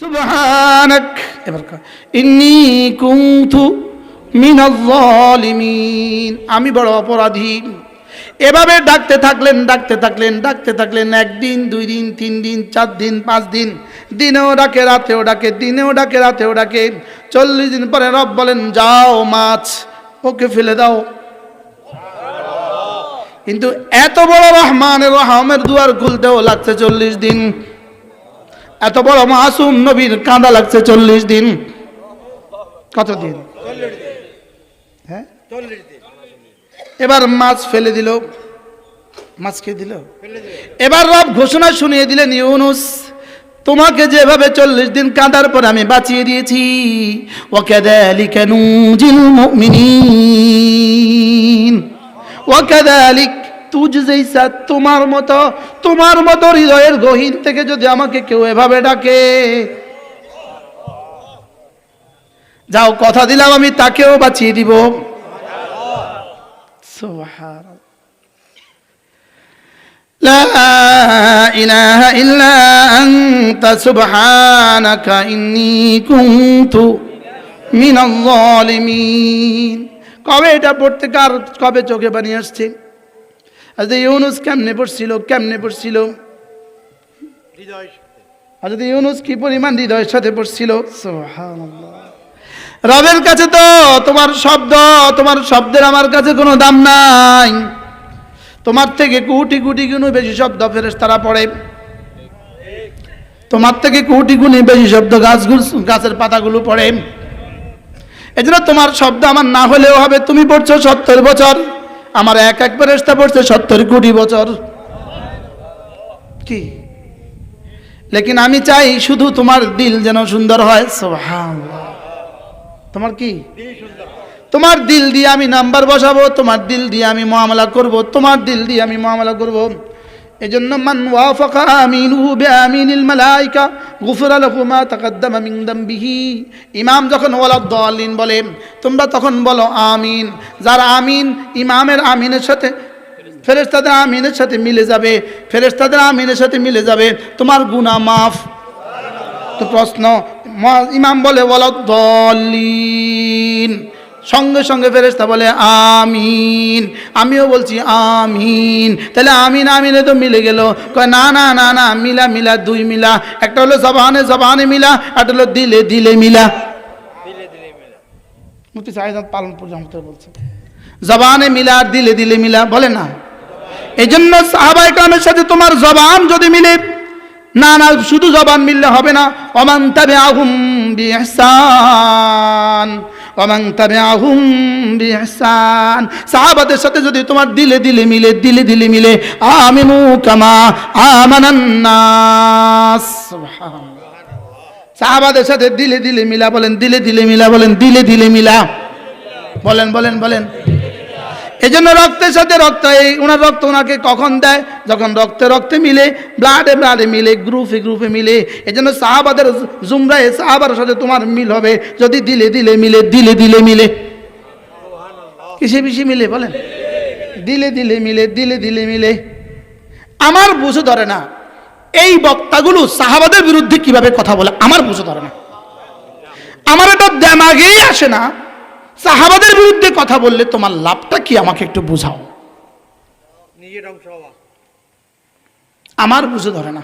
সুবহানাক। এবার ইন্নী কুনতু জালিমিন আমি বড় অপরাধী। এভাবে ডাকতে থাকলেন ডাকতে থাকলেন ডাকতে থাকলেন একদিন, দুই দিন, তিন দিন, চার দিন, পাঁচ দিন। দিনেও ডাকে, রাতেও ডাকে, দিনেও ডাকে, রাতেও ডাকে। চল্লিশ দিন পরে রব বলেন, যাও মাছ, ওকে ফেলে দাও। কিন্তু এত বড় রহমানের, রহমের দুয়ার খুলতেও লাগছে চল্লিশ দিন। এত বড় মাসুম নবীর কাঁদা লাগছে চল্লিশ দিন। কত দিন? হ্যাঁ? এবার মাছ ফেলে দিল। মাছ খেয়ে দিল? এবার রব ঘোষণা শুনিয়ে দিলেন, ইউনুস, তোমাকে যেভাবে চল্লিশ দিন কাঁদার পর আমি বাঁচিয়ে দিয়েছি ওয়াকাদালিকা নুজিল মুমিনিন ওয়াকাদালিক তুজজাইসা তোমার মতো তোমার মতো হৃদয়ের গহীন থেকে যদি আমাকে কেউ এভাবে ডাকে যাও কথা দিলাম আমি তাকেও বাঁচিয়ে দিব সুবহানাল্লাহ لا إله إلا أنت سبحانك إني كنت من الظالمين কবে এটা পড়তে কার কবে চোখে পানি আসছে আজ ইউনুস কেমনে পড়ছিল কেমনে পড়ছিল? আজ ইউনুস কি পরিমাণ হৃদয়ের সাথে পড়ছিল? সুবহানাল্লাহ। রবের কাছে তো তোমার শব্দ তোমার শব্দের আমার কাছে কোনো দাম নাই। তোমার থেকে কোটি কোটি গুণ বেশি শব্দ ফেরেস তারা পড়ে। তোমার থেকে কোটি গুণে বেশি শব্দ গাছগুলো গাছের পাতাগুলো পড়ে। এজন্য তোমার শব্দ আমার না হলেও হবে তুমি পড়ছো সত্তর বছর। আমার এক এক ফেরেস্তা পড়ছে সত্তর কোটি বছর। কি? লেকিন আমি চাই শুধু তোমার দিল যেন সুন্দর হয়। তোমার কি? তোমার দিল দিয়ে আমি নাম্বার বসাবো, তোমার দিল দিয়ে আমি মামলা করব, তোমার দিল দিয়ে আমি মামলা করব। এজন্য মান ওয়াফাকা আমিনুহু বিআমিনিল মালাইকা, গুফিরা লাহু মা তাকাদ্দামা মিন দামবিহি। ইমাম যখন ওয়ালাদ দালিন বলে, তোমরা তখন বলো আমিন। যার আমিন ইমামের আমিনের সাথে, ফেরেশতাদের আমিনের সাথে মিলে যাবে, ফেরেশতাদের আমিনের সাথে মিলে যাবে, তোমার গুনাহ মাফ। তো প্রশ্ন ইমাম বলে বলদ্দলিন সঙ্গে সঙ্গে ফেরেস্তা বলে, আমিন। আমিও বলছি, আমিন। তাহলে আমিন, আমিনে তো মিলে গেল। কয়, না না না না, মিলা মিলা, দুই মিলা। একটা হলো জবানে জবানে মিলা, একটা হলো দিলে দিলে মিলা। মুফতি সাহেদ পালনপুর জামতে বলছে। জবানে মিলা আর দিলে দিলে মিলা, বলে না। এই জন্য সাহাবাই কামের সাথে তোমার জবান যদি মিলে, না না, শুধু জবান মিললে হবে না। অমান তবে আহুম বিহসান অমান তবে আহুম বিহসান সাহাবাদের সাথে যদি তোমার দিলে দিলে মিলে, দিলে দিলে মিলে, আমিনু কামা আমানান্নাস সাহাবাদের সাথে দিলে দিলে মিলা বলেন, দিলে দিলে মিলা বলেন, দিলে দিলে মিলা। বলেন বলেন বলেন। এই জন্য রক্তের সাথে রক্ত, এই ওনার রক্ত ওনাকে কখন দেয়? যখন রক্তে রক্তে মিলে ব্লাডে ব্লাডে মিলে গ্রুপে গ্রুপে মিলে। এই জন্য সাহাবাদের জুমরায় সাহাবার সাথে তোমার মিল হবে। যদি দিলে দিলে মিলে, দিলে দিলে মিলে। কিসে বেশি মিলে বলেন? দিলে দিলে মিলে, দিলে দিলে মিলে। আমার বুঝে ধরে না, এই বক্তাগুলো সাহাবাদের বিরুদ্ধে কীভাবে কথা বলে? আমার বুঝে ধরে না। আমার এটা দেমাগেই আসে না। সাহাবাদের বিরুদ্ধে কথা বললে তোমার লাভটা কি? আমাকে একটু বুঝাও। আমার বুঝে ধরে না।